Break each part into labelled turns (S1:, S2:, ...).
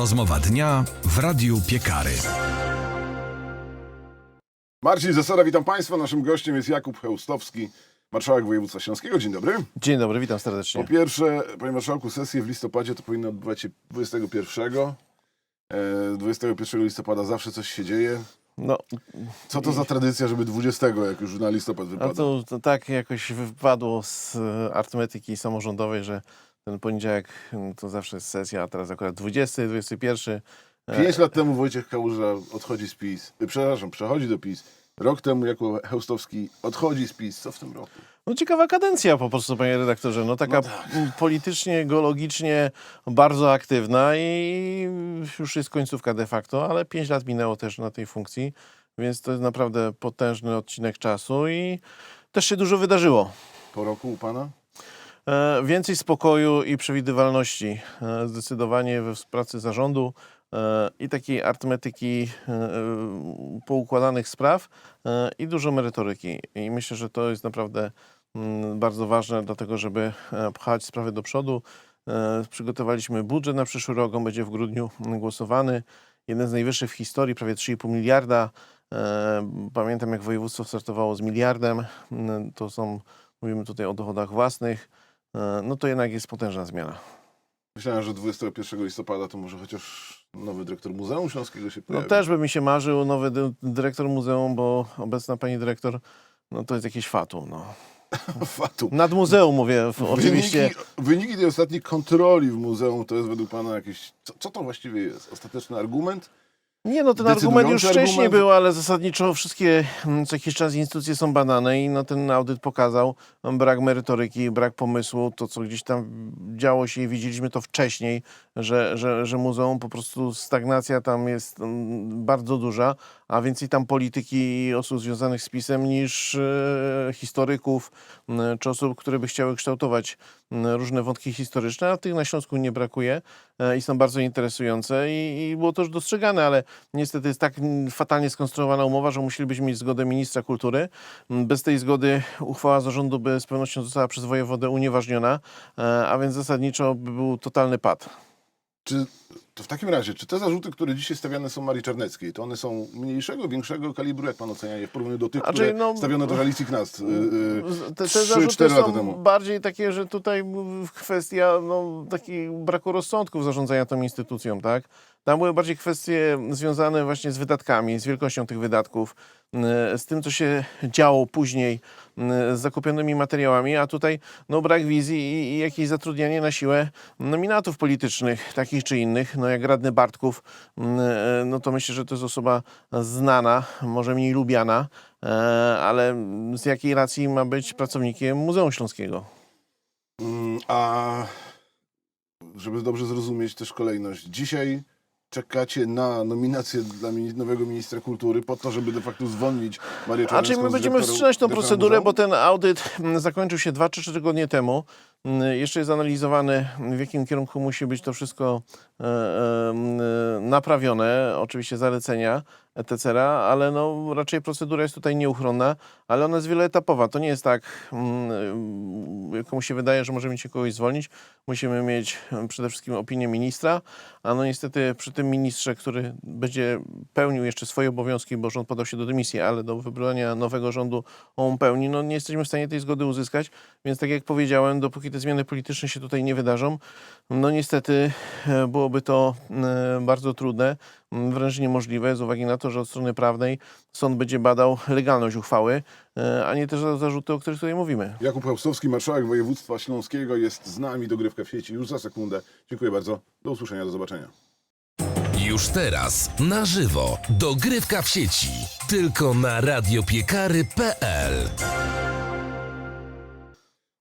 S1: Rozmowa dnia w Radiu Piekary.
S2: Marcin Zasada, witam Państwa. Naszym gościem jest Jakub Chełstowski, marszałek województwa śląskiego. Dzień dobry.
S3: Dzień dobry, witam
S2: Po
S3: serdecznie.
S2: pierwsze, panie marszałku, sesje w listopadzie to powinno odbywać się 21. E, 21 listopada zawsze coś się dzieje.
S3: No,
S2: Co to za tradycja, żeby 20, jak już na listopad
S3: a
S2: wypada?
S3: to, to tak jakoś wypadło z e, arytmetyki samorządowej, że ten poniedziałek mm, to zawsze jest sesja, a teraz akurat 20, 21. e,
S2: Pięć lat temu Wojciech Kałuża odchodzi z PiS. Y, Przepraszam, przechodzi do PiS. Rok temu jako Chełstowski odchodzi z PiS. Co w tym roku?
S3: No ciekawa kadencja po prostu, panie redaktorze. No taka m, politycznie, geologicznie bardzo aktywna i już jest końcówka de facto, ale 5 lat minęło też na tej funkcji, więc to jest naprawdę potężny odcinek czasu i też się dużo wydarzyło.
S2: Po roku u Pana?
S3: E, Więcej spokoju i przewidywalności. e, Zdecydowanie we pracy zarządu e, i takiej arytmetyki e, poukładanych spraw i dużo merytoryki. I myślę, że to jest naprawdę mm, bardzo ważne, dlatego żeby e, pchać sprawy do przodu. Przygotowaliśmy budżet na przyszły rok, on będzie w grudniu mm, głosowany. Jeden z najwyższych w historii, prawie 3,5 miliarda. Pamiętam, jak województwo startowało z miliardem. Mm, To są, mówimy tutaj o dochodach własnych. E, No to jednak jest potężna zmiana.
S2: Myślałem, że 21 listopada to może chociaż nowy dyrektor Muzeum Śląskiego się
S3: No
S2: pojawi.
S3: też by mi się marzył nowy dy- dyrektor muzeum, bo obecna pani dyrektor, no to jest jakieś fatum. No.
S2: Fatu.
S3: Nad muzeum mówię w, oczywiście.
S2: Wyniki, wyniki tej ostatniej kontroli w muzeum to jest według Pana jakieś... Co, co to właściwie jest? Ostateczny argument?
S3: Nie, no ten argument już wcześniej
S2: argument.
S3: był, ale zasadniczo wszystkie mm, co jakiś czas instytucje są badane i no, ten audyt pokazał brak merytoryki, brak pomysłu, to co gdzieś tam działo się i widzieliśmy to wcześniej, że, że, że muzeum po prostu stagnacja tam jest mm, bardzo duża, a więcej tam polityki i osób związanych z pisem niż e, historyków m, czy osób, które by chciały kształtować różne wątki historyczne, a tych na Śląsku nie brakuje e, i są bardzo interesujące i, i było to już dostrzegane, ale niestety jest tak fatalnie skonstruowana umowa, że musielibyśmy mieć zgodę ministra kultury. Bez tej zgody uchwała zarządu by z pewnością została przez wojewodę unieważniona, e, a więc zasadniczo by był totalny pad.
S2: Czy to w takim razie, czy te zarzuty, które dzisiaj stawiane są Marii Czarneckiej, to one są mniejszego, większego kalibru, jak Pan ocenia je w porównaniu do tych,
S3: Znaczy,
S2: które
S3: no-
S2: stawiono do Alicji Knast y, y,
S3: Z- Te, te
S2: trzy,
S3: zarzuty
S2: cztery lata
S3: są
S2: temu?
S3: bardziej takie, że tutaj kwestia no, takiego braku rozsądku w zarządzania tą instytucją, tak? Tam były bardziej kwestie związane właśnie z wydatkami, z wielkością tych wydatków, m, z tym, co się działo później m, z zakupionymi materiałami, a tutaj no, brak wizji i, i jakieś zatrudnianie na siłę nominatów politycznych, takich czy innych, no jak radny Bartków, m, e, no to myślę, że to jest osoba znana, może mniej lubiana, e, ale z jakiej racji ma być pracownikiem Muzeum Śląskiego?
S2: Mm, A żeby dobrze zrozumieć też kolejność, dzisiaj czekacie na nominację dla nowego ministra kultury po to, żeby de facto zwolnić Marię
S3: A
S2: Czarnecką
S3: czyli my będziemy wszczynać tą procedurę, bo ten audyt mm, zakończył się 2 czy 3 tygodnie temu. Mm, Jeszcze jest analizowany, w jakim kierunku musi być to wszystko e, e, e, naprawione. Oczywiście zalecenia etc., ale no, raczej procedura jest tutaj nieuchronna, ale ona jest wieloetapowa. To nie jest tak, mm, jak komu się wydaje, że możemy się kogoś zwolnić. Musimy mieć mm, przede wszystkim opinię ministra, a no niestety przy tym ministrze, który będzie pełnił jeszcze swoje obowiązki, bo rząd podał się do dymisji, ale do wybrania nowego rządu on pełni, no nie jesteśmy w stanie tej zgody uzyskać, więc tak jak powiedziałem, dopóki te zmiany polityczne się tutaj nie wydarzą, no niestety e, byłoby to e, bardzo trudne, wręcz niemożliwe z uwagi na to, że od strony prawnej sąd będzie badał legalność uchwały, e, a nie też za- zarzuty, o których tutaj mówimy.
S2: Jakub Chełstowski, marszałek województwa śląskiego jest z nami, dogrywka w sieci już za sekundę. Dziękuję bardzo, do usłyszenia, do zobaczenia.
S1: Już teraz na żywo dogrywka w sieci. Tylko na radiopiekary.pl.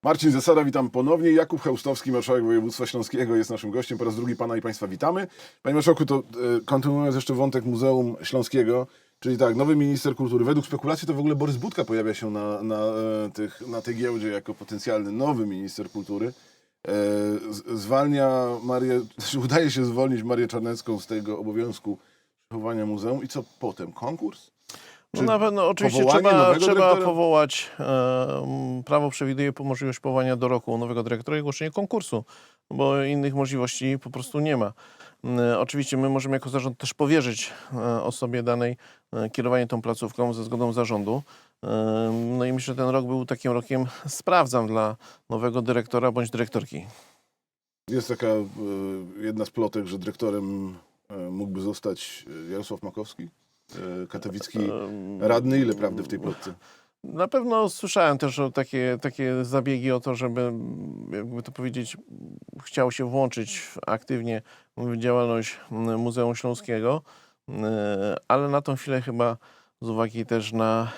S2: Marcin Zasada, witam ponownie. Jakub Chełstowski, marszałek województwa śląskiego jest naszym gościem. Po raz drugi pana i państwa witamy. Panie marszałku, to e, kontynuując jeszcze wątek Muzeum Śląskiego, czyli tak, nowy minister kultury. Według spekulacji to w ogóle Borys Budka pojawia się na, na, e, tych, na tej giełdzie jako potencjalny nowy minister kultury. E, zwalnia Marię, znaczy udaje się zwolnić Marię Czarnecką z tego obowiązku przechowania muzeum. I co potem? Konkurs?
S3: No na pewno oczywiście trzeba, trzeba
S2: dyrektora?
S3: powołać, e, prawo przewiduje po- możliwość powołania do roku nowego dyrektora i ogłoszenie konkursu bo innych możliwości po prostu nie ma. Mm, Oczywiście my możemy jako zarząd też powierzyć e, osobie danej e, kierowanie tą placówką ze zgodą zarządu. E, No i myślę, że ten rok był takim rokiem sprawdzam dla nowego dyrektora bądź dyrektorki.
S2: Jest taka e, jedna z plotek, że dyrektorem e, mógłby zostać e, Jarosław Makowski, e, katowicki radny. Ile prawdy w tej plotce?
S3: Na pewno słyszałem też o takie, takie zabiegi o to, żeby, jakby to powiedzieć, chciał się włączyć aktywnie w działalność Muzeum Śląskiego, mm, ale na tą chwilę chyba z uwagi też na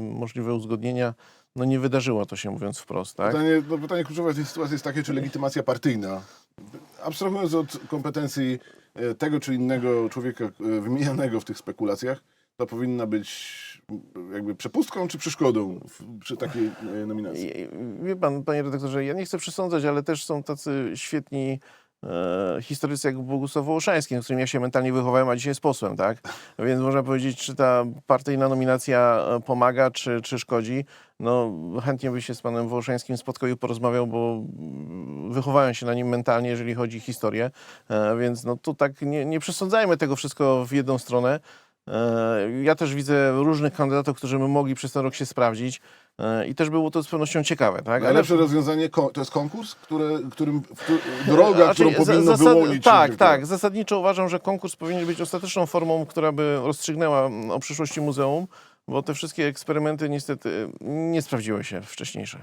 S3: możliwe uzgodnienia, no nie wydarzyło to się, mówiąc wprost, tak?
S2: Pytanie, no pytanie kluczowe w tej sytuacji jest takie, czy legitymacja partyjna, abstrahując od kompetencji e, tego czy innego człowieka e, wymienianego w tych spekulacjach, to powinna być m, jakby przepustką czy przeszkodą w, przy takiej e, nominacji.
S3: Wie pan, panie redaktorze, ja nie chcę przesądzać, ale też są tacy świetni e, historycy jak Bogusław Wołoszański, z którym ja się mentalnie wychowałem, a dzisiaj jest posłem, tak? Więc można powiedzieć, czy ta partyjna nominacja e, pomaga, czy, czy szkodzi. No, chętnie by się z panem Wołoszańskim spotkał i porozmawiał, bo mm, wychowałem się na nim mentalnie, jeżeli chodzi o historię. E, więc no tu tak nie, nie przesądzajmy tego wszystko w jedną stronę. E, Ja też widzę różnych kandydatów, którzy by mogli przez ten rok się sprawdzić e, i też było to z pewnością ciekawe, tak?
S2: Najlepsze rozwiązanie ko- to jest konkurs, które, którym, droga,
S3: Znaczy,
S2: którą powinno
S3: zasad-
S2: wyłonić.
S3: Tak,
S2: dyrektora.
S3: tak. Zasadniczo uważam, że konkurs powinien być ostateczną formą, która by rozstrzygnęła mm, o przyszłości muzeum, bo te wszystkie eksperymenty niestety nie sprawdziły się wcześniejsze.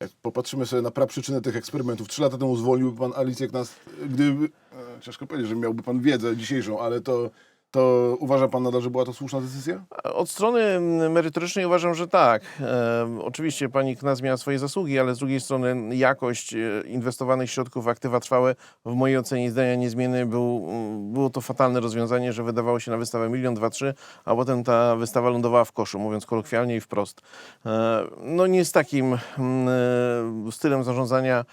S2: Jak popatrzymy sobie na praprzyczynę tych eksperymentów, trzy lata temu zwolniłby pan Alicję nas, gdyby, e, ciężko powiedzieć, że miałby pan wiedzę dzisiejszą, ale to, to uważa pan nadal, że była to słuszna decyzja?
S3: Od strony merytorycznej uważam, że tak. E, oczywiście pani Knas miała swoje zasługi, ale z drugiej strony jakość e, inwestowanych środków w aktywa trwałe w mojej ocenie zdania niezmiennej był, było to fatalne rozwiązanie, że wydawało się na wystawę milion, dwa, trzy, a potem ta wystawa lądowała w koszu, mówiąc kolokwialnie i wprost. E, no nie z takim mm, e, stylem zarządzania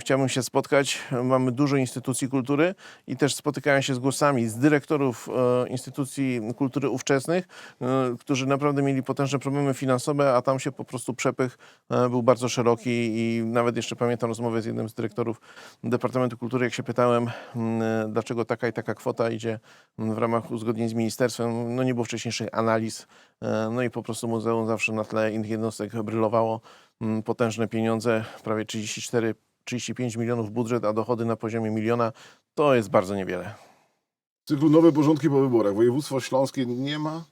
S3: chciałbym się spotkać. Mamy dużo instytucji kultury i też spotykałem się z głosami z dyrektorów e, instytucji kultury ówczesnych, e, którzy naprawdę mieli potężne problemy finansowe, a tam się po prostu przepych e, był bardzo szeroki i nawet jeszcze pamiętam rozmowę z jednym z dyrektorów Departamentu Kultury, jak się pytałem, mm, dlaczego taka i taka kwota idzie mm, w ramach uzgodnień z ministerstwem. No nie było wcześniejszych analiz, no i po prostu muzeum zawsze na tle innych jednostek brylowało. Mm, Potężne pieniądze, prawie 34 35 milionów budżet, a dochody na poziomie miliona, to jest bardzo niewiele.
S2: Cyklu nowe porządki po wyborach. Województwo śląskie nie ma,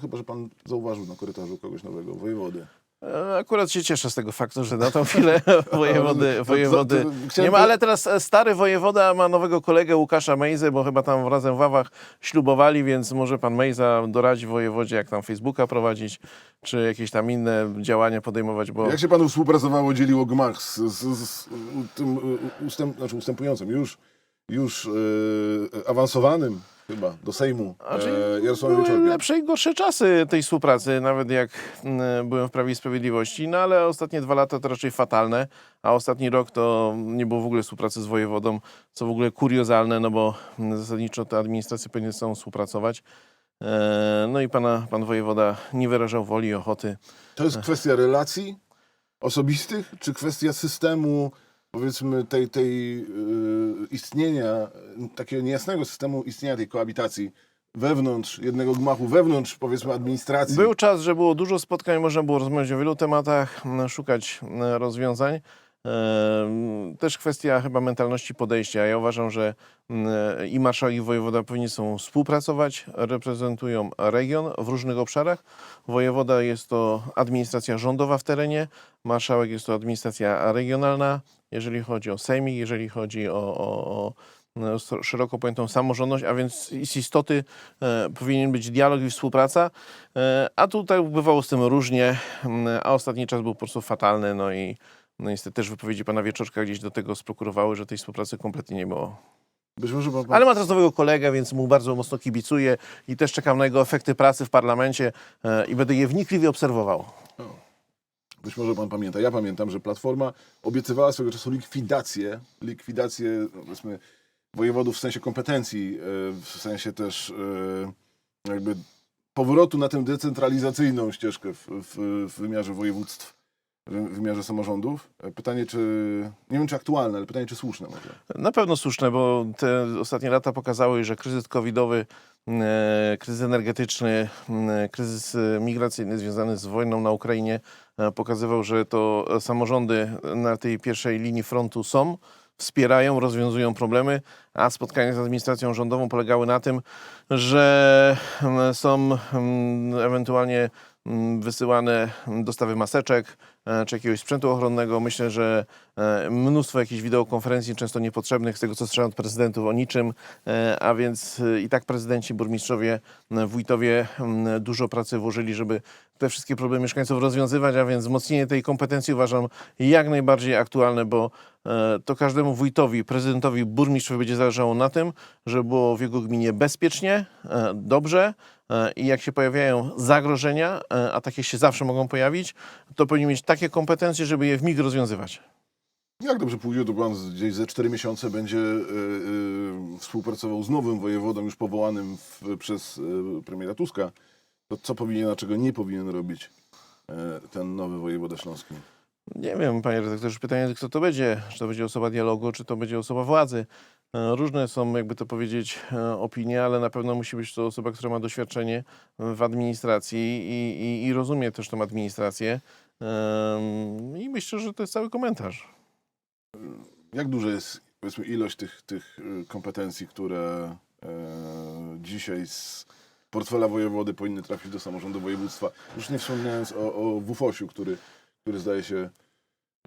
S2: chyba że pan zauważył na korytarzu kogoś nowego, wojewody.
S3: E, Akurat się cieszę z tego faktu, że na tą chwilę wojewody,
S2: to-
S3: wojewody
S2: to- chciałem
S3: nie ma, ale teraz e, stary wojewoda ma nowego kolegę Łukasza Mejzę, bo chyba tam razem w Ławach ślubowali, więc może pan Mejza doradzi wojewodzie, jak tam Facebooka prowadzić, czy jakieś tam inne działania podejmować, bo...
S2: Jak się panu współpracowało, dzieliło gmach z, z, z tym e, ustęp, znaczy ustępującym, już, już e, awansowanym chyba do Sejmu
S3: Znaczy,
S2: e,
S3: były lepsze i gorsze czasy tej współpracy, nawet jak mm, byłem w Prawie i Sprawiedliwości, no ale ostatnie dwa lata to raczej fatalne, a ostatni rok to nie było w ogóle współpracy z wojewodą, co w ogóle kuriozalne, no bo mm, zasadniczo te administracje powinny ze sobą współpracować. E, No i pana, pan wojewoda nie wyrażał woli i ochoty.
S2: To jest kwestia relacji osobistych, czy kwestia systemu, powiedzmy, tej, tej yy, istnienia, yy, takiego niejasnego systemu istnienia tej koabitacji wewnątrz jednego gmachu, wewnątrz, powiedzmy, administracji?
S3: Był czas, że było dużo spotkań, można było rozmawiać o wielu tematach, m, szukać m, rozwiązań. Też kwestia chyba mentalności podejścia. Ja uważam, że m, i marszałek i wojewoda powinni są współpracować, reprezentują region w różnych obszarach. Wojewoda jest to administracja rządowa w terenie, marszałek jest to administracja regionalna, jeżeli chodzi o sejmik, jeżeli chodzi o, o, o szeroko pojętą samorządność, a więc z istoty e, powinien być dialog i współpraca, e, a tutaj bywało z tym różnie, m, a ostatni czas był po prostu fatalny, no i no niestety też wypowiedzi pana Wieczorka gdzieś do tego sprokurowały, że tej współpracy kompletnie nie było.
S2: Być może pan,
S3: Ale ma teraz nowego kolegę, więc mu bardzo mocno kibicuję i też czekam na jego efekty pracy w parlamencie e, i będę je wnikliwie obserwował.
S2: Być może pan pamięta. Ja pamiętam, że Platforma obiecywała swego czasu likwidację, likwidację no, powiedzmy wojewodów w sensie kompetencji, e, w sensie też e, jakby powrotu na tę decentralizacyjną ścieżkę w, w, w wymiarze województw. W wymiarze samorządów. E, Pytanie, czy, nie wiem czy aktualne, ale pytanie, czy słuszne może.
S3: Na pewno słuszne, bo te ostatnie lata pokazały, że kryzys covidowy, e, kryzys energetyczny, e, kryzys migracyjny związany z wojną na Ukrainie pokazywał, że to samorządy na tej pierwszej linii frontu są, wspierają, rozwiązują problemy, a spotkania z administracją rządową polegały na tym, że mm, są mm, ewentualnie mm, wysyłane dostawy maseczek czy jakiegoś sprzętu ochronnego. Myślę, że e, mnóstwo jakichś wideokonferencji, często niepotrzebnych, z tego co słyszałem od prezydentów o niczym, e, a więc e, i tak prezydenci, burmistrzowie, wójtowie dużo pracy włożyli, żeby te wszystkie problemy mieszkańców rozwiązywać, a więc wzmocnienie tej kompetencji uważam jak najbardziej aktualne, bo e, to każdemu wójtowi, prezydentowi, burmistrzowi będzie zależało na tym, żeby było w jego gminie bezpiecznie, e, dobrze e, i jak się pojawiają zagrożenia, e, a takie się zawsze mogą pojawić, to powinien mieć takie kompetencje, żeby je w mig rozwiązywać.
S2: Jak dobrze pójdzie, to pan gdzieś ze 4 miesiące będzie y, y, współpracował z nowym wojewodą już powołanym w, przez y, premiera Tuska. To co powinien, a czego nie powinien robić y, ten nowy wojewoda śląski?
S3: Nie wiem, panie redaktorze, pytanie, kto to będzie. Czy to będzie osoba dialogu, czy to będzie osoba władzy. E, Różne są, jakby to powiedzieć, e, opinie, ale na pewno musi być to osoba, która ma doświadczenie w administracji i, i, i rozumie też tą administrację. I myślę, że to jest cały komentarz.
S2: Jak duża jest powiedzmy, ilość tych, tych y, kompetencji, które e, dzisiaj z portfela wojewody powinny trafić do samorządu województwa? Już nie wspominając o, o WFOŚ-u, który, który zdaje się,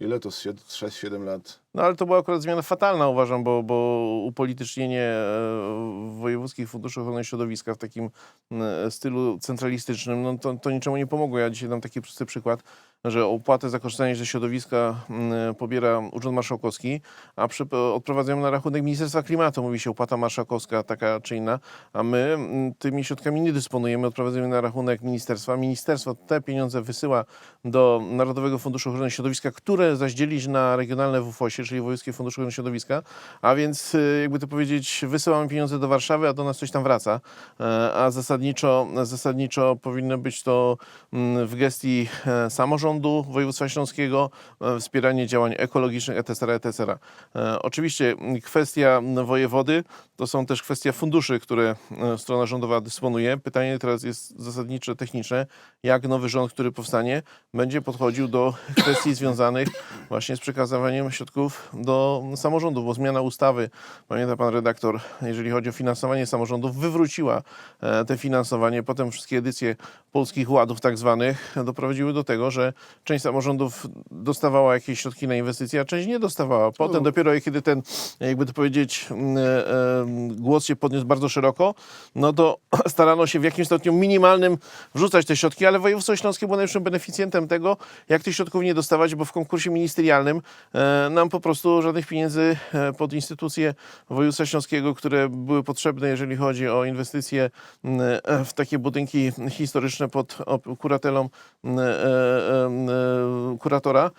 S2: ile to, 6-7 lat
S3: No ale to była akurat zmiana fatalna, uważam, bo, bo upolitycznienie e, wojewódzkich funduszy ochrony środowiska w takim e, stylu centralistycznym, no to, to niczemu nie pomogło. Ja dzisiaj dam taki prosty przykład, że opłatę za korzystanie ze środowiska m, pobiera Urząd Marszałkowski, a przy, odprowadzają na rachunek Ministerstwa Klimatu. Mówi się opłata marszałkowska taka czy inna, a my m, tymi środkami nie dysponujemy, odprowadzamy na rachunek ministerstwa. Ministerstwo te pieniądze wysyła do Narodowego Funduszu Ochrony Środowiska, które zaś dzielić na regionalne WFOŚ, czyli Wojewódzkie Fundusze Ochrony Środowiska, a więc y, jakby to powiedzieć, wysyłamy pieniądze do Warszawy, a do nas coś tam wraca, E, a zasadniczo, zasadniczo powinno być to mm, w gestii e, samorządu województwa śląskiego, e, wspieranie działań ekologicznych, etc., etc. E, Oczywiście kwestia wojewody to są też kwestia funduszy, które e, strona rządowa dysponuje. Pytanie teraz jest zasadnicze, techniczne, jak nowy rząd, który powstanie, będzie podchodził do kwestii związanych właśnie z przekazywaniem środków do samorządów, bo zmiana ustawy, pamięta pan redaktor, jeżeli chodzi o finansowanie samorządów, wywróciła e, te finansowanie. Potem wszystkie edycje polskich ładów tak zwanych doprowadziły do tego, że część samorządów dostawała jakieś środki na inwestycje, a część nie dostawała. Potem
S2: No.
S3: dopiero kiedy ten, jakby to powiedzieć, mm, e, głos się podniósł bardzo szeroko, no to starano się w jakimś stopniu minimalnym wrzucać te środki, ale województwo śląskie było najlepszym beneficjentem tego, jak tych środków nie dostawać, bo w konkursie ministerialnym e, nam po prostu żadnych pieniędzy e, pod instytucje województwa śląskiego, które były potrzebne, jeżeli chodzi o inwestycje m, e, w takie budynki historyczne pod kuratelą m, m, e, kuratora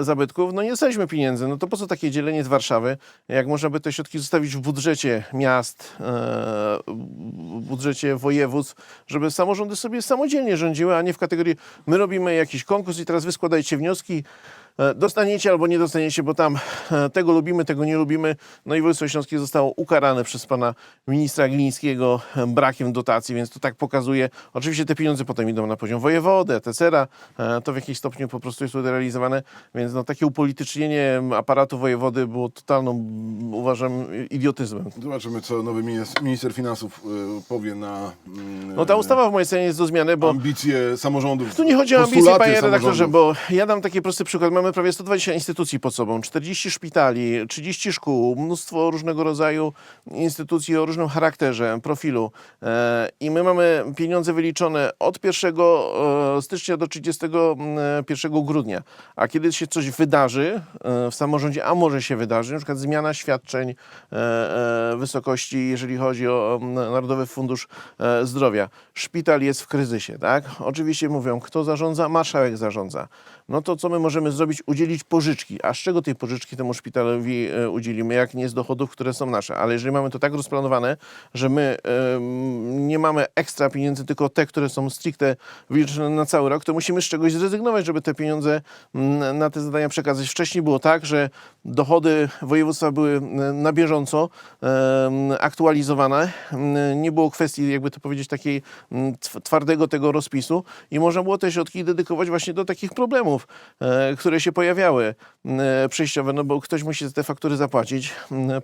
S3: zabytków, no nie dostaliśmy pieniędzy. No to po co takie dzielenie z Warszawy, jak można by te środki zostawić w budżecie miast, e, budżecie województw, żeby samorządy sobie samodzielnie rządziły, a nie w kategorii my robimy jakiś konkurs i teraz wy składajcie wnioski, dostaniecie albo nie dostaniecie, bo tam e, tego lubimy, tego nie lubimy. No i województwo śląskie zostało ukarane przez pana ministra Glińskiego e, brakiem dotacji, więc to tak pokazuje. Oczywiście te pieniądze potem idą na poziom wojewody, etc. E, To w jakimś stopniu po prostu jest tutaj realizowane, więc no, takie upolitycznienie aparatu wojewody było totalną, uważam, idiotyzmem.
S2: Zobaczymy, co nowy minister, finansów powie na mm,
S3: No ta ustawa w mojej ocenie jest do zmiany, bo
S2: ambicje samorządów.
S3: Tu nie chodzi o ambicje, panie redaktorze, bo ja dam taki prosty przykład. Mamy prawie 120 instytucji pod sobą, 40 szpitali, 30 szkół, mnóstwo różnego rodzaju instytucji o różnym charakterze, profilu. E, I my mamy pieniądze wyliczone od 1 e, stycznia do 31 grudnia. A kiedy się coś wydarzy e, w samorządzie, a może się wydarzy, na przykład zmiana świadczeń wysokości, jeżeli chodzi o Narodowy Fundusz Zdrowia. Szpital jest w kryzysie, tak? Oczywiście mówią, kto zarządza? Marszałek zarządza. No to co my możemy zrobić? Udzielić pożyczki. A z czego tej pożyczki temu szpitalowi e, udzielimy, jak nie z dochodów, które są nasze? Ale jeżeli mamy to tak rozplanowane, że my nie mamy ekstra pieniędzy, tylko te, które są stricte wyliczone na cały rok, to musimy z czegoś zrezygnować, żeby te pieniądze na te zadania przekazać. Wcześniej było tak, że dochody województwa były na bieżąco aktualizowane. Nie było kwestii, jakby to powiedzieć, takiej tw- twardego tego rozpisu i można było te środki dedykować właśnie do takich problemów, e, które się pojawiały e, przejściowe, no bo ktoś musi te faktury zapłacić,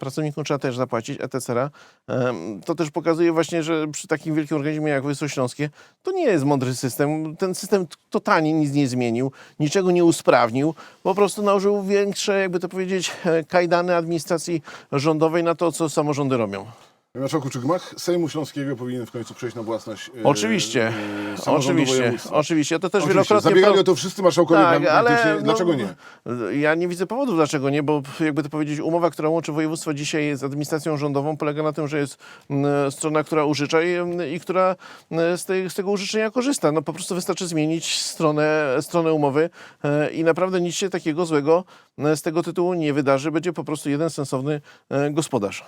S3: pracownikom trzeba też zapłacić, etc. Em, To też pokazuje właśnie, że przy takim wielkim organizmie jak Województwo Śląskie to nie jest mądry system. Ten system totalnie nic nie zmienił, niczego nie usprawnił, po prostu nałożył większe, jakby to powiedzieć, e, kajdany administracji rządowej na to, co samorządy robią.
S2: Marszałku, czy gmach Sejmu Śląskiego powinien w końcu przejść na własność e,
S3: Oczywiście,
S2: e,
S3: oczywiście,
S2: województwa?
S3: oczywiście. To też
S2: Oczywiście.
S3: wielokrotnie...
S2: Zabiegali o to wszyscy marszałkowie
S3: Tak, ale
S2: praktycznie.
S3: no,
S2: Dlaczego nie?
S3: Ja nie widzę powodów, dlaczego nie, bo jakby to powiedzieć, umowa, która łączy województwo dzisiaj z administracją rządową, polega na tym, że jest mm, strona, która użycza i, i która z, tej, z tego użyczenia korzysta. No po prostu wystarczy zmienić stronę, stronę umowy e, i naprawdę nic się takiego złego e, z tego tytułu nie wydarzy. Będzie po prostu jeden sensowny e, gospodarz.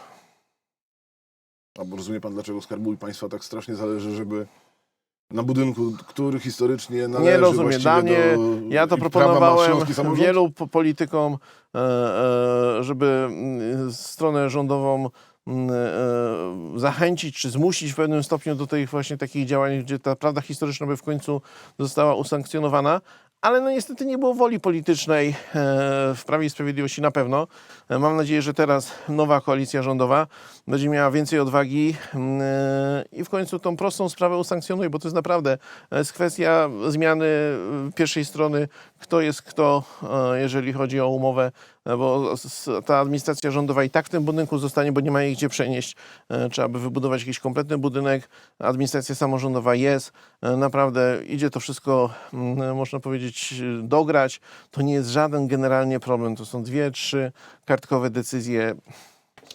S2: A bo rozumie pan, dlaczego Skarbowi Państwa tak strasznie zależy, żeby na budynku, który historycznie należy
S3: Nie rozumiem. Dla mnie,
S2: do
S3: ja to proponowałem wielu po- politykom, e, e, żeby mm, stronę rządową mm, e, zachęcić czy zmusić w pewnym stopniu do tych właśnie takich działań, gdzie ta prawda historyczna by w końcu została usankcjonowana. Ale no niestety nie było woli politycznej e, w Prawie i Sprawiedliwości na pewno. E, Mam nadzieję, że teraz nowa koalicja rządowa będzie miała więcej odwagi mm, e, i w końcu tą prostą sprawę usankcjonuje, bo to jest naprawdę jest kwestia zmiany pierwszej strony, kto jest kto, jeżeli chodzi o umowę, bo ta administracja rządowa i tak w tym budynku zostanie, bo nie ma jej gdzie przenieść. E, Trzeba by wybudować jakiś kompletny budynek. Administracja samorządowa jest. E, Naprawdę idzie to wszystko, mm, można powiedzieć, dograć. To nie jest żaden generalnie problem. To są dwie, trzy kartkowe decyzje.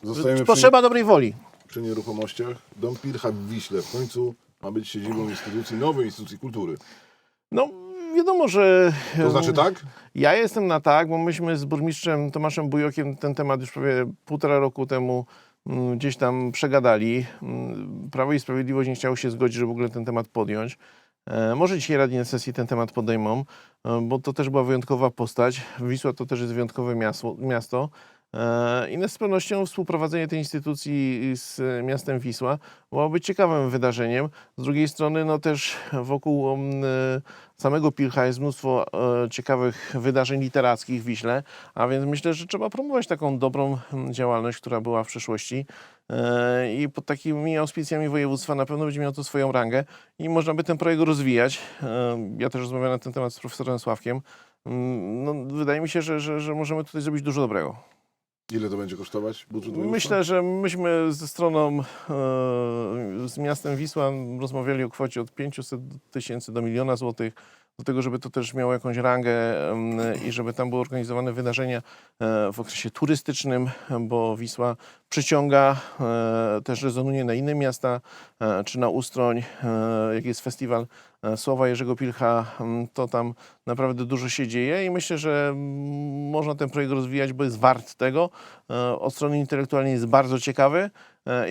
S2: Zostajemy przy,
S3: Potrzeba dobrej woli.
S2: przy nieruchomościach. Dom Pircha w Wiśle w końcu ma być siedzibą instytucji, nowej instytucji kultury.
S3: No, wiadomo, że...
S2: To znaczy tak?
S3: Ja jestem na tak, bo myśmy z burmistrzem Tomaszem Bujokiem ten temat już prawie półtora roku temu mm, gdzieś tam przegadali. Mm, Prawo i Sprawiedliwość nie chciało się zgodzić, żeby w ogóle ten temat podjąć. E, Może dzisiaj radni na sesji ten temat podejmą, e, bo to też była wyjątkowa postać. Wisła to też jest wyjątkowe miasto. miasto. E, I z pewnością współprowadzenie tej instytucji z miastem Wisła byłoby ciekawym wydarzeniem. Z drugiej strony, no też wokół mm, e, samego Pilcha jest mnóstwo e, ciekawych wydarzeń literackich w Wiśle, a więc myślę, że trzeba promować taką dobrą mm, działalność, która była w przeszłości. I pod takimi auspicjami województwa na pewno będzie miało to swoją rangę i można by ten projekt rozwijać. Ja też rozmawiałem na ten temat z profesorem Sławkiem. Mm, No, wydaje mi się, że, że, że możemy tutaj zrobić dużo dobrego.
S2: Ile to będzie kosztować budżet?
S3: Myślę, że myśmy ze stroną, e, z miastem Wisła rozmawiali o kwocie od 500 tysięcy do miliona złotych, do tego, żeby to też miało jakąś rangę i żeby tam były organizowane wydarzenia e, w okresie turystycznym, bo Wisła przyciąga, e, też rezonuje na inne miasta, e, czy na Ustroń, jak jest festiwal Słowa Jerzego Pilcha, to tam naprawdę dużo się dzieje i myślę, że można ten projekt rozwijać, bo jest wart tego. Od strony intelektualnej jest bardzo ciekawy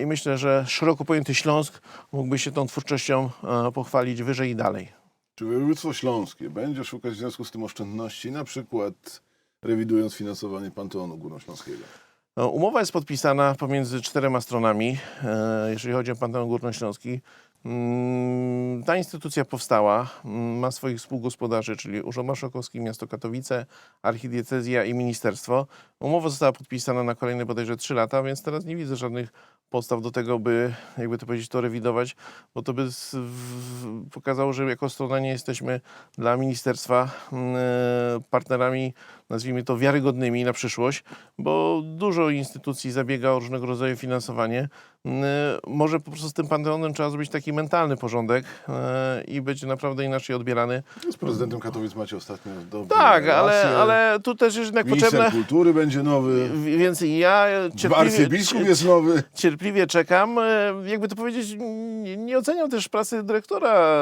S3: i myślę, że szeroko pojęty Śląsk mógłby się tą twórczością pochwalić wyżej i dalej.
S2: Czy województwo śląskie będzie szukać w związku z tym oszczędności, na przykład rewidując finansowanie Panteonu Górnośląskiego?
S3: No, Umowa jest podpisana pomiędzy czterema stronami, e, jeżeli chodzi o Panteon Górnośląski. Mm, Ta instytucja powstała, mm, ma swoich współgospodarzy, czyli Urząd Marszałkowski, Miasto Katowice, Archidiecezja i Ministerstwo. Umowa została podpisana na kolejne bodajże trzy lata, więc teraz nie widzę żadnych podstaw do tego, by, jakby to powiedzieć, to rewidować, bo to by pokazało, że jako strona nie jesteśmy dla ministerstwa mm, e, partnerami, nazwijmy to wiarygodnymi na przyszłość, bo dużo instytucji zabiega o różnego rodzaju finansowanie. Mm, może po prostu z tym Panteonem trzeba zrobić taki mentalny porządek e, i będzie naprawdę inaczej odbierany.
S2: Z prezydentem Katowic macie ostatnio dobre
S3: Tak, ale,
S2: relacje.
S3: ale tu też jest jednak
S2: Minister
S3: potrzebne,
S2: kultury będzie nowy,
S3: więc ja cierpliwie,
S2: jest nowy.
S3: cierpliwie czekam. E, Jakby to powiedzieć, nie, nie oceniam też pracy dyrektora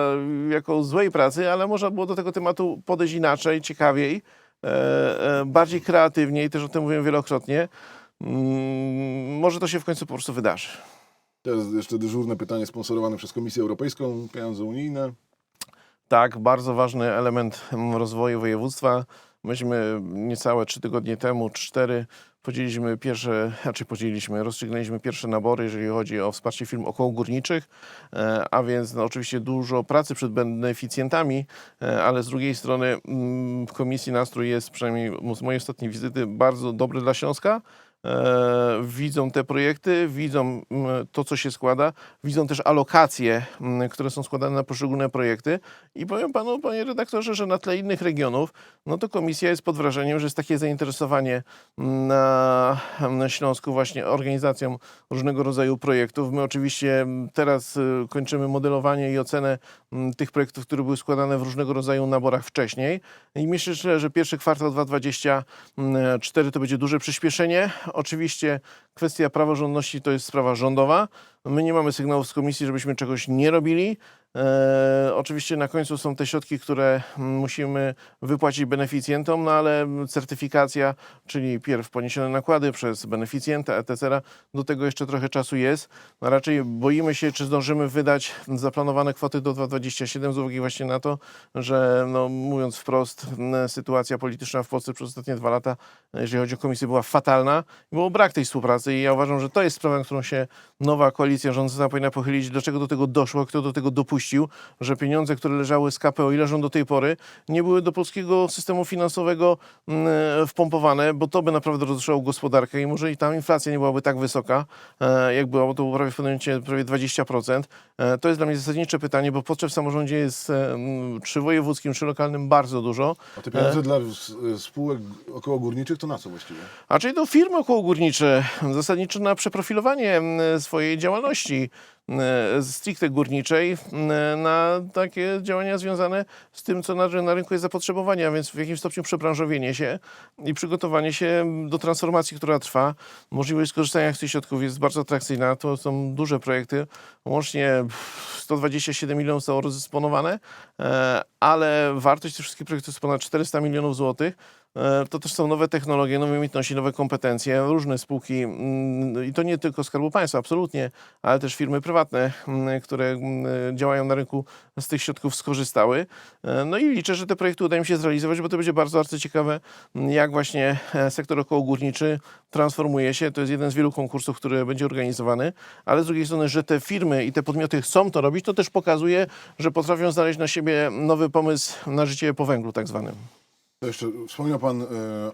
S3: jako złej pracy, ale można było do tego tematu podejść inaczej, ciekawiej, e, e, bardziej kreatywniej, też o tym mówiłem wielokrotnie. Mm, Może to się w końcu po prostu wydarzy.
S2: Teraz jeszcze dyżurne pytanie sponsorowane przez Komisję Europejską, pieniądze unijne.
S3: Tak, bardzo ważny element rozwoju województwa. Myśmy niecałe trzy tygodnie temu, cztery, podzieliliśmy pierwsze, znaczy podzieliliśmy, rozstrzygnęliśmy pierwsze nabory, jeżeli chodzi o wsparcie firm okołogórniczych, e, a więc no, oczywiście dużo pracy przed beneficjentami, e, ale z drugiej strony mm, w komisji nastrój jest, przynajmniej z mojej ostatniej wizyty, bardzo dobry dla Śląska. E, widzą te projekty, widzą mm, to, co się składa, widzą też alokacje, mm, które są składane na poszczególne projekty. I powiem panu, panie redaktorze, że na tle innych regionów, no to komisja jest pod wrażeniem, że jest takie zainteresowanie na, na Śląsku właśnie organizacją różnego rodzaju projektów. My oczywiście mm, teraz y, kończymy modelowanie i ocenę mm, tych projektów, które były składane w różnego rodzaju naborach wcześniej. I myślę, że pierwszy kwartał 2024 to będzie duże przyspieszenie. Oczywiście kwestia praworządności to jest sprawa rządowa. My nie mamy sygnałów z komisji, żebyśmy czegoś nie robili. E, oczywiście na końcu są te środki, które musimy wypłacić beneficjentom, no ale certyfikacja, czyli pierw poniesione nakłady przez beneficjenta, etc., do tego jeszcze trochę czasu jest. No raczej boimy się, czy zdążymy wydać zaplanowane kwoty do 2027 z uwagi właśnie na to, że no, mówiąc wprost, sytuacja polityczna w Polsce przez ostatnie dwa lata, jeżeli chodzi o komisję, była fatalna. Było brak tej współpracy i ja uważam, że to jest sprawa, którą się nowa koalicja rządząca powinna pochylić. Dlaczego do tego doszło, kto do tego dopuścił, że pieniądze, które leżały z KPO i leżą do tej pory, nie były do polskiego systemu finansowego mm, wpompowane, bo to by naprawdę rozruszało gospodarkę i może i tam inflacja nie byłaby tak wysoka, e, jak była, bo to było prawie w pewnym momencie prawie 20%. E, To jest dla mnie zasadnicze pytanie, bo potrzeb w samorządzie jest e, czy wojewódzkim, czy lokalnym bardzo dużo.
S2: A te pieniądze dla spółek okołogórniczych to na co właściwie?
S3: A czyli to firmy okołogórnicze, zasadniczo na przeprofilowanie swojej działalności stricte górniczej mm, na takie działania związane z tym, co na, na rynku jest zapotrzebowanie, a więc w jakimś stopniu przebranżowienie się i przygotowanie się do transformacji, która trwa. Możliwość skorzystania z tych środków jest bardzo atrakcyjna. To są duże projekty. Łącznie 127 milionów zostało rozdysponowane, e, ale wartość tych wszystkich projektów jest ponad 400 milionów złotych. E, To też są nowe technologie, nowe umiejętności, nowe kompetencje, różne spółki mm, i to nie tylko Skarbu Państwa, absolutnie, ale też firmy prywatne, mm, które mm, działają na rynku z tych środków skorzystały. E, No i liczę, że te projekty uda im się zrealizować, bo to będzie bardzo, bardzo ciekawe, jak właśnie e, sektor okołogórniczy transformuje się. To jest jeden z wielu konkursów, który będzie organizowany, ale z drugiej strony, że te firmy i te podmioty chcą to robić, to też pokazuje, że potrafią znaleźć na siebie nowy pomysł na życie po węglu tak zwanym.
S2: Jeszcze wspomniał Pan e,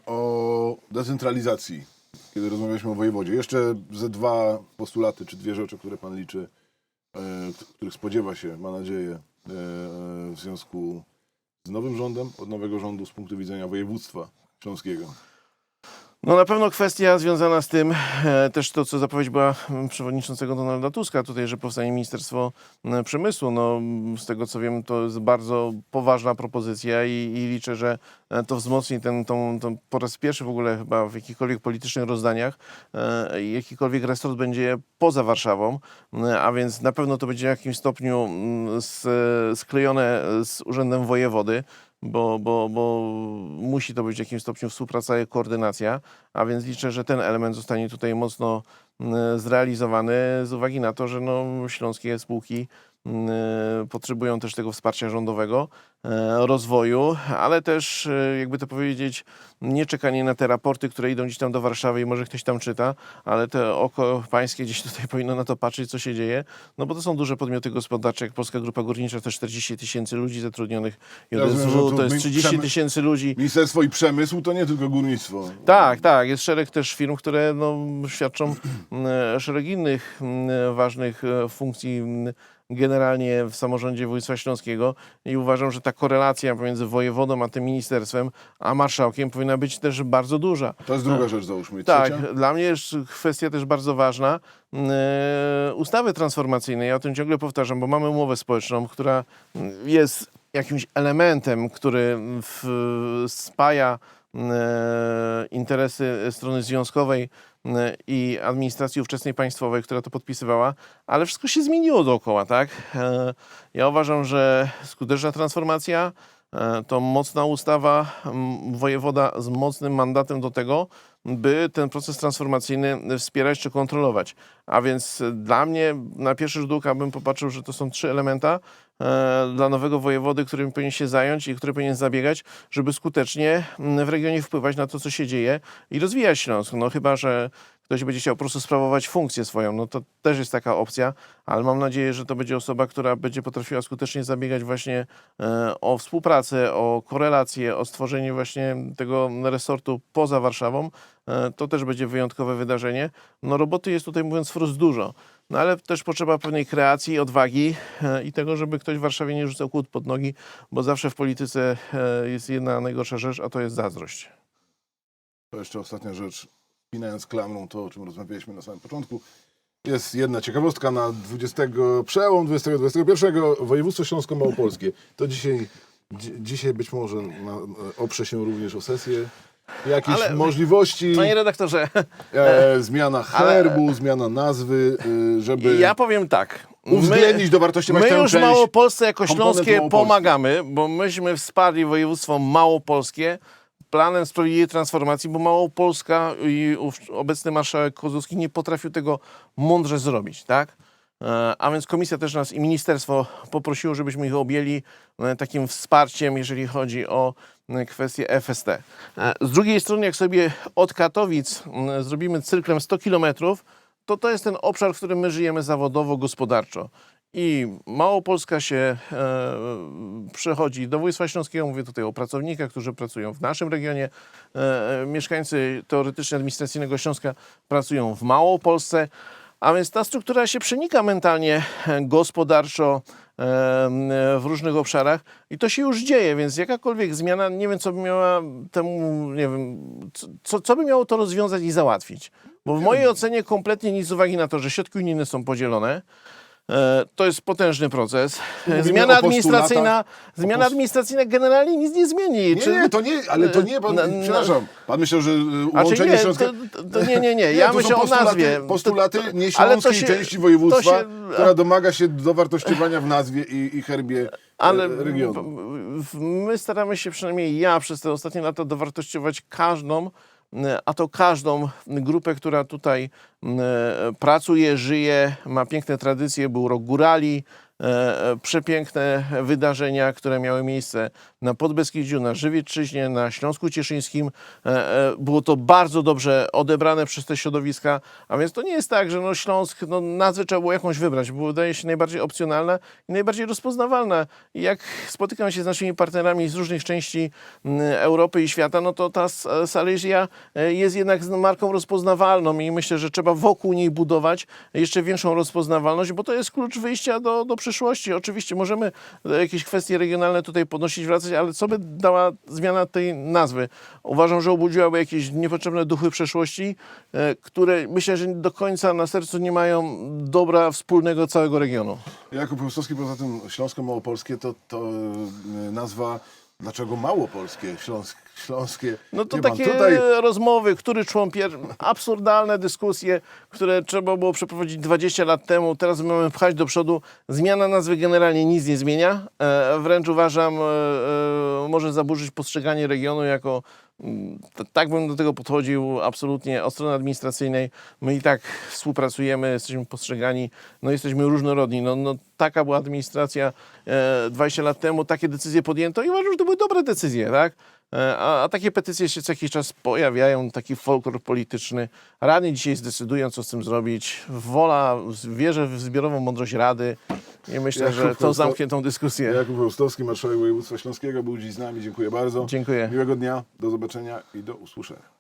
S2: o decentralizacji, kiedy rozmawialiśmy o wojewodzie. Jeszcze ze dwa postulaty, czy dwie rzeczy, które Pan liczy, e, których spodziewa się, ma nadzieję, e, w związku z nowym rządem, od nowego rządu z punktu widzenia województwa śląskiego.
S3: No na pewno kwestia związana z tym, e, też to, co zapowiedź była mm, przewodniczącego Donalda Tuska tutaj, że powstanie Ministerstwo Przemysłu. No, z tego co wiem, to jest bardzo poważna propozycja i, i liczę, że e, to wzmocni ten, tą, tą po raz pierwszy w ogóle chyba w jakichkolwiek politycznych rozdaniach e, jakikolwiek resort będzie poza Warszawą, a więc na pewno to będzie w jakimś stopniu sklejone z Urzędem Wojewody bo, bo, bo musi to być w jakimś stopniu współpraca i koordynacja, a więc liczę, że ten element zostanie tutaj mocno mm, zrealizowany z uwagi na to, że no, śląskie spółki potrzebują też tego wsparcia rządowego, e, rozwoju, ale też, e, jakby to powiedzieć, nie czekanie na te raporty, które idą gdzieś tam do Warszawy i może ktoś tam czyta, ale te oko pańskie gdzieś tutaj powinno na to patrzeć, co się dzieje, no bo to są duże podmioty gospodarcze, jak Polska Grupa Górnicza, to 40 tysięcy ludzi zatrudnionych, JSW to jest
S2: my-
S3: 30
S2: przemy-
S3: tysięcy ludzi.
S2: Ministerstwo i przemysł to nie tylko górnictwo.
S3: Tak, tak. Jest szereg też firm, które no, świadczą mm, szereg innych mm, ważnych e, funkcji mm, generalnie w samorządzie województwa śląskiego i uważam, że ta korelacja pomiędzy wojewodą a tym ministerstwem, a marszałkiem powinna być też bardzo duża.
S2: To jest druga rzecz, załóżmy.
S3: Tak,
S2: Trzecia?
S3: dla mnie jest kwestia też bardzo ważna. e, ustawy transformacyjnej, ja o tym ciągle powtarzam, bo mamy umowę społeczną, która jest jakimś elementem, który w, spaja e, interesy strony związkowej e, i administracji ówczesnej państwowej, która to podpisywała, ale wszystko się zmieniło dookoła, tak? E, Ja uważam, że skuteczna transformacja e, to mocna ustawa, wojewoda z mocnym mandatem do tego, by ten proces transformacyjny wspierać czy kontrolować. A więc dla mnie na pierwszy rzut oka bym popatrzył, że to są trzy elementa e, dla nowego wojewody, którym powinien się zająć i który powinien zabiegać, żeby skutecznie m, w regionie wpływać na to, co się dzieje i rozwijać Śląsk. No chyba, że ktoś będzie chciał po prostu sprawować funkcję swoją, no to też jest taka opcja, ale mam nadzieję, że to będzie osoba, która będzie potrafiła skutecznie zabiegać właśnie e, o współpracę, o korelację, o stworzenie właśnie tego resortu poza Warszawą. E, To też będzie wyjątkowe wydarzenie. No roboty jest tutaj, mówiąc wprost, dużo. No ale też potrzeba pewnej kreacji, odwagi e, i tego, żeby ktoś w Warszawie nie rzucał kłód pod nogi, bo zawsze w polityce e, jest jedna najgorsza rzecz, a to jest zazdrość.
S2: To jeszcze ostatnia rzecz, spinając klamrą to, o czym rozmawialiśmy na samym początku. Jest jedna ciekawostka na 20, przełom 20-21 województwo śląsko-małopolskie. To dzisiaj, dzi, dzisiaj być może na, oprze się również o sesję. Jakieś
S3: Ale-
S2: możliwości,
S3: Panie redaktorze,
S2: e, zmiana herbu, zmiana nazwy, y, żeby
S3: ja powiem tak.
S2: uwzględnić, dowartościować
S3: My
S2: tę
S3: już
S2: część.
S3: Małopolsce jako
S2: komponent
S3: śląskie
S2: małopolski.
S3: pomagamy, bo myśmy wsparli województwo małopolskie planem sprawiedliwej transformacji, bo Małopolska i ów- obecny marszałek Kozłowski nie potrafił tego mądrze zrobić, tak? E, A więc komisja też nas i ministerstwo poprosiło, żebyśmy ich objęli e, takim wsparciem, jeżeli chodzi o kwestię FST. E, Z drugiej strony, jak sobie od Katowic zrobimy cyklem 100 kilometrów, to to jest ten obszar, w którym my żyjemy zawodowo, gospodarczo. I Małopolska się e, przechodzi do województwa śląskiego. Mówię tutaj o pracownikach, którzy pracują w naszym regionie. E, e, mieszkańcy teoretycznie administracyjnego Śląska pracują w Małopolsce. A więc ta struktura się przenika mentalnie, e, gospodarczo w różnych obszarach i to się już dzieje, więc jakakolwiek zmiana, nie wiem, co by miała temu, nie wiem, co- co, by miało to rozwiązać i załatwić. Bo w mojej ocenie kompletnie nic z uwagi na to, że środki unijne są podzielone, e, to jest potężny proces.
S2: Mówimy
S3: Zmiana administracyjna, zmiana
S2: post-
S3: administracyjna generalnie nic nie zmieni.
S2: Nie,
S3: Czy-
S2: nie, to nie, ale to nie, pan,
S3: Na- na-
S2: przepraszam, pan myślał, że y,
S3: A czy
S2: łączenie
S3: nie,
S2: Śląska...
S3: to, to, nie, nie, nie. Ja myślę o nazwie.
S2: Postulaty
S3: ale
S2: nieśląskiej
S3: się-
S2: części województwa,
S3: się-
S2: która domaga się dowartościowania w nazwie i, i herbie
S3: Ale
S2: e, regionu.
S3: w- w- my staramy się, przynajmniej ja przez te ostatnie lata, dowartościować każdą, a to każdą grupę, która tutaj m, pracuje, żyje, ma piękne tradycje. Był rok górali, e, e, przepiękne wydarzenia, które miały miejsce na Podbeskidziu, na Żywiecczyźnie, na Śląsku Cieszyńskim. E, e, Było to bardzo dobrze odebrane przez te środowiska, a więc to nie jest tak, że no Śląsk, no nazwę trzeba było jakąś wybrać, bo wydaje się najbardziej opcjonalna i najbardziej rozpoznawalna. Jak spotykam się z naszymi partnerami z różnych części Europy i świata, no to ta S- Salezja e, jest jednak marką rozpoznawalną i myślę, że trzeba wokół niej budować jeszcze większą rozpoznawalność, bo to jest klucz wyjścia do, do przyszłości. Oczywiście możemy e, jakieś kwestie regionalne tutaj podnosić, wracać, ale co by dała zmiana tej nazwy? Uważam, że obudziłaby jakieś niepotrzebne duchy przeszłości, e, które myślę, że do końca na sercu nie mają dobra wspólnego całego regionu.
S2: Jakub Chełstowski, poza tym Śląsko-Małopolskie to, to y, nazwa, dlaczego Małopolskie, Śląsk, Śląskie.
S3: No to takie
S2: Tutaj
S3: rozmowy, który człon pier... absurdalne dyskusje, które trzeba było przeprowadzić 20 lat temu, teraz mamy pchać do przodu. Zmiana nazwy generalnie nic nie zmienia. E, wręcz uważam, e, e, może zaburzyć postrzeganie regionu jako mm, tak bym do tego podchodził absolutnie od strony administracyjnej. My i tak współpracujemy, jesteśmy postrzegani, no jesteśmy różnorodni. No, no, taka była administracja e, 20 lat temu, takie decyzje podjęto i uważam, że to były dobre decyzje, tak? E, A, a takie petycje się co jakiś czas pojawiają, taki folklor polityczny. Radni dzisiaj zdecydują, co z tym zrobić. Wola, wierzę w zbiorową mądrość Rady i myślę,
S2: Jakub
S3: że to zamknie tą dyskusję.
S2: Jakub Chełstowski, marszałek województwa śląskiego, był dziś z nami. Dziękuję bardzo.
S3: Dziękuję.
S2: Miłego dnia, do zobaczenia i do usłyszenia.